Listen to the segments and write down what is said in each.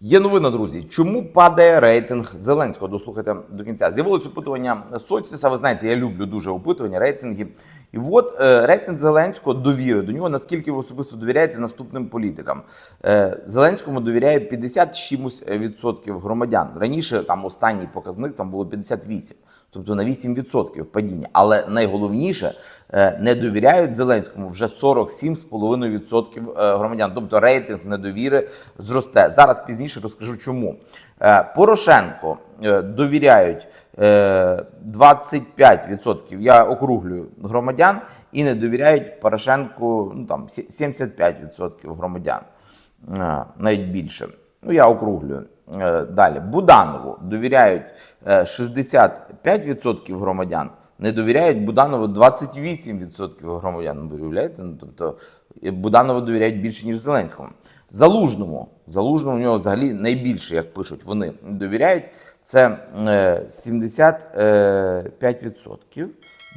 Є новина, друзі. Чому падає рейтинг Зеленського? Дослухайте до кінця. З'явилось опитування соцсіса. Ви знаєте, я люблю дуже опитування, рейтинги. І от е, рейтинг Зеленського довіри до нього. Наскільки ви особисто довіряєте наступним політикам? Е, Зеленському довіряє 50 чимось відсотків громадян. Раніше там останній показник там було 58, тобто на 8% падіння. Але найголовніше е, не довіряють Зеленському вже 47,5% е, громадян. Тобто рейтинг недовіри зросте. Зараз пізніше розкажу чому. Е, Порошенко довіряють е, 25%, я округлюю громадян, і не довіряють Порошенку ну, там, сі- 75% громадян, навіть більше. Ну, я округлюю. Е, Далі. Буданову довіряють е, 65% громадян, не довіряють Буданову 28% громадян. Ви уявляєте? Ну, тобто е, Буданову довіряють більше, ніж Зеленському. Залужному. Залужному у нього взагалі найбільше, як пишуть, вони довіряють. Це е, 75%.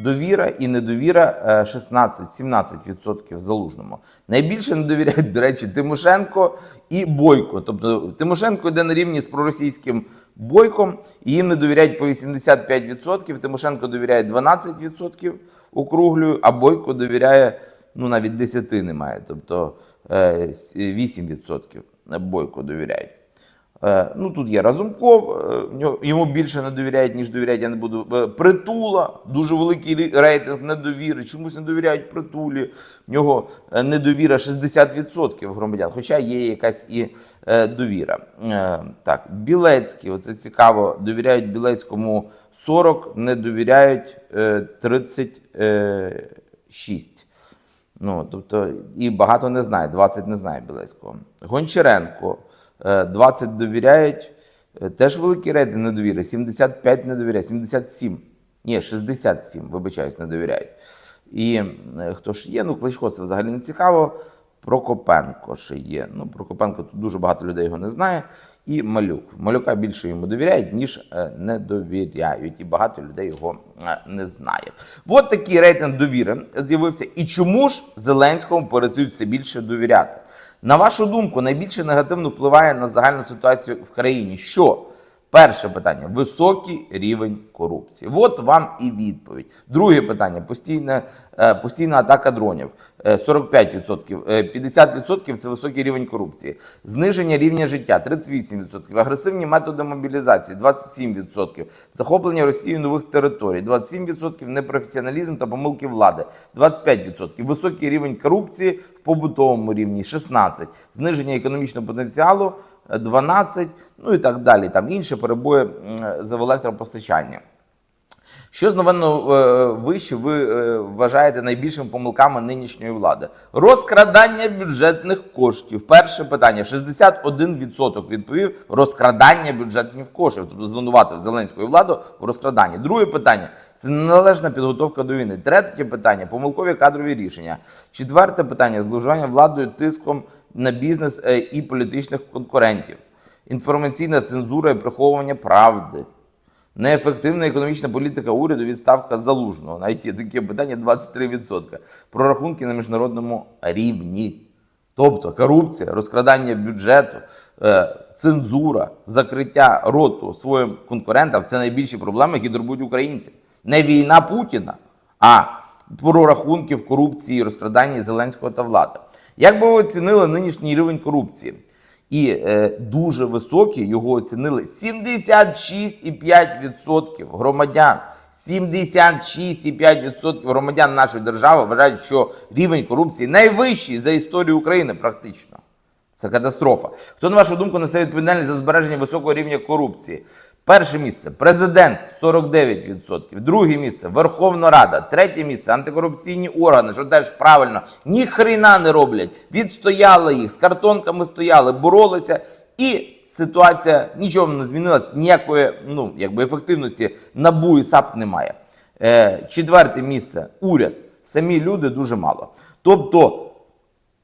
Довіра і недовіра е, 16-17% залужному. Найбільше не довіряють, до речі, Тимошенко і Бойко. Тобто Тимошенко йде на рівні з проросійським бойком, і їм не довіряють по 85%. Тимошенко довіряє 12% округлюю, а Бойко довіряє ну навіть 10 немає. Тобто е, с- 8% Бойко довіряють. Е, Ну, тут є Разумков, е, йому більше не довіряють, ніж довіряють. Я не буду. Е, Притула, дуже великий рейтинг недовіри. Чомусь не довіряють притулі. В нього недовіра 60% громадян, хоча є якась і довіра. Так, Білецький, оце цікаво, довіряють Білецькому 40, не довіряють е, 36. Ну, тобто, і багато не знає, 20 не знає Білецького. Гончаренко, 20 довіряють, е, теж великий рейтинг недовіри, 75 не довіряє, 77. Ні, 67, вибачаюсь, не довіряють. І е, хто ж є? Ну, Кличко це взагалі не цікаво. Прокопенко ще є. Ну, Прокопенко тут дуже багато людей його не знає. І Малюк. Малюка більше йому довіряють, ніж е, не довіряють. І багато людей його е, не знає. От такий рейтинг довіри з'явився. І чому ж Зеленському перестають все більше довіряти? На вашу думку, найбільше негативно впливає на загальну ситуацію в країні. Що? Перше питання високий рівень корупції. От вам і відповідь. Друге питання постійна, е, постійна атака дронів. Е, 45%. Е, 50% це високий рівень корупції. Зниження рівня життя 38%. Агресивні методи мобілізації 27%. Захоплення Росією нових територій 27%. Непрофесіоналізм та помилки влади 25%. Високий рівень корупції в побутовому рівні 16%. Зниження економічного потенціалу 12, ну і так далі. Там інші перебої з електропостачанням. Що з новинно е, вище ви е, вважаєте найбільшими помилками нинішньої влади? Розкрадання бюджетних коштів. Перше питання: 61% відповів розкрадання бюджетних коштів, тобто звинуватив Зеленську владу в розкраданні. Друге питання це неналежна підготовка до війни. Третє питання помилкові кадрові рішення. Четверте питання зловживання владою тиском на бізнес е, і політичних конкурентів. Інформаційна цензура і приховування правди. Неефективна економічна політика уряду, відставка залужного. Навіть є таке питання 23%. Прорахунки на міжнародному рівні. Тобто корупція, розкрадання бюджету, е, цензура, закриття роту своїм конкурентам це найбільші проблеми, які турбують українців. Не війна Путіна, а прорахунки в корупції, розкраданні Зеленського та влади. Як би ви оцінили нинішній рівень корупції? І е, дуже високі його оцінили 76,5% громадян. 76,5% громадян нашої держави вважають, що рівень корупції найвищий за історію України практично. Це катастрофа. Хто, на вашу думку, несе відповідальність за збереження високого рівня корупції? Перше місце президент 49%. Друге місце Верховна Рада. Третє місце антикорупційні органи, що теж правильно, ні хрена не роблять. Відстояли їх, з картонками стояли, боролися. І ситуація нічого не змінилась, ніякої ну, якби ефективності набу і САП немає. Е, четверте місце уряд. Самі люди дуже мало. Тобто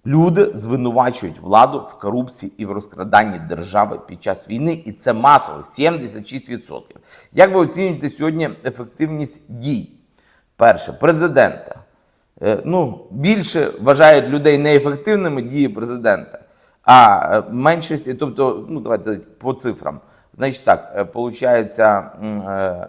Люди звинувачують владу в корупції і в розкраданні держави під час війни, і це масово 76%. Як ви оцінюєте сьогодні ефективність дій? Перше, президента. Е, Ну, більше вважають людей неефективними дії президента. А е, меншість, тобто, ну давайте по цифрам. Значить так, м, е,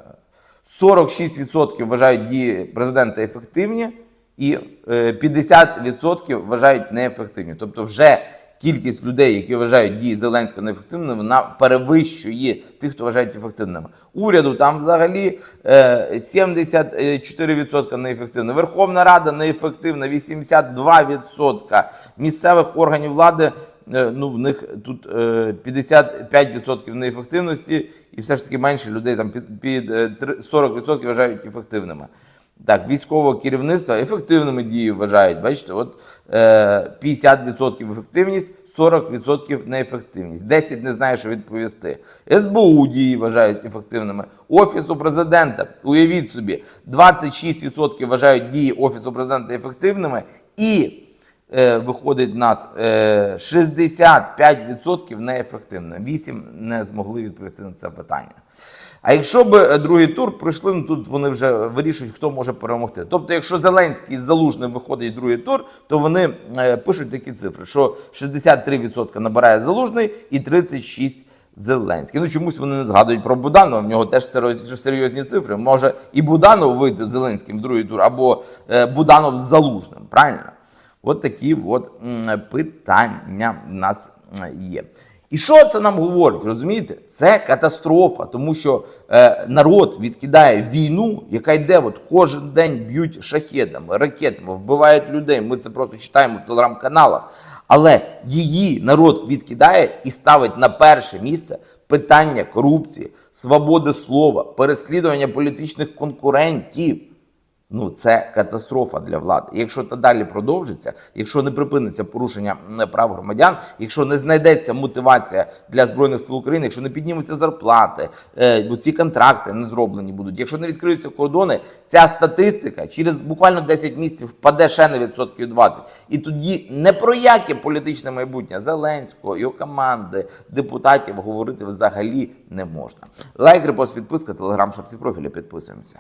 46% вважають дії президента ефективні, і е, 50% вважають неефективні. Тобто, вже кількість людей, які вважають дії Зеленського неефективними, вона перевищує тих, хто вважають ефективними. Уряду там взагалі е, 74% неефективно. Верховна Рада неефективна, 82%. Місцевих органів влади. е, Ну, в них тут е, 55% неефективності, і все ж таки менше людей там під, під е, три- 40% вважають ефективними. Так, військового керівництва ефективними дії вважають. Бачите, от е, 50% ефективність, 40% неефективність. 10 не знає, що відповісти. СБУ дії вважають ефективними. Офісу президента, уявіть собі, 26% вважають дії Офісу президента ефективними і виходить в нас е, 65% неефективно. 8 не змогли відповісти на це питання. А якщо б е, другий тур пройшли, ну тут вони вже вирішують, хто може перемогти. Тобто, якщо Зеленський з Залужним виходить в другий тур, то вони е, пишуть такі цифри, що 63% набирає Залужний і 36% Зеленський. Ну чомусь вони не згадують про Буданова. В нього теж серйозні, цифри. Може і Буданов вийти з Зеленським в другий тур, або е, Буданов з Залужним. Правильно? От такі от питання в нас є. І що це нам говорить? Розумієте? Це катастрофа, тому що е, народ відкидає війну, яка йде от кожен день б'ють шахедами, ракетами, вбивають людей. Ми це просто читаємо в телеграм-каналах. Але її народ відкидає і ставить на перше місце питання корупції, свободи слова, переслідування політичних конкурентів. Ну, це катастрофа для влади. Якщо це далі продовжиться, якщо не припиниться порушення прав громадян, якщо не знайдеться мотивація для збройних сил України, якщо не піднімуться зарплати, е, бо ці контракти не зроблені будуть, якщо не відкриються кордони, ця статистика через буквально 10 місяців впаде ще на відсотків 20. І тоді не про яке політичне майбутнє Зеленського, його команди, депутатів говорити взагалі не можна. Лайк, репост, підписка, телеграм, шапці профіля. Підписуємося.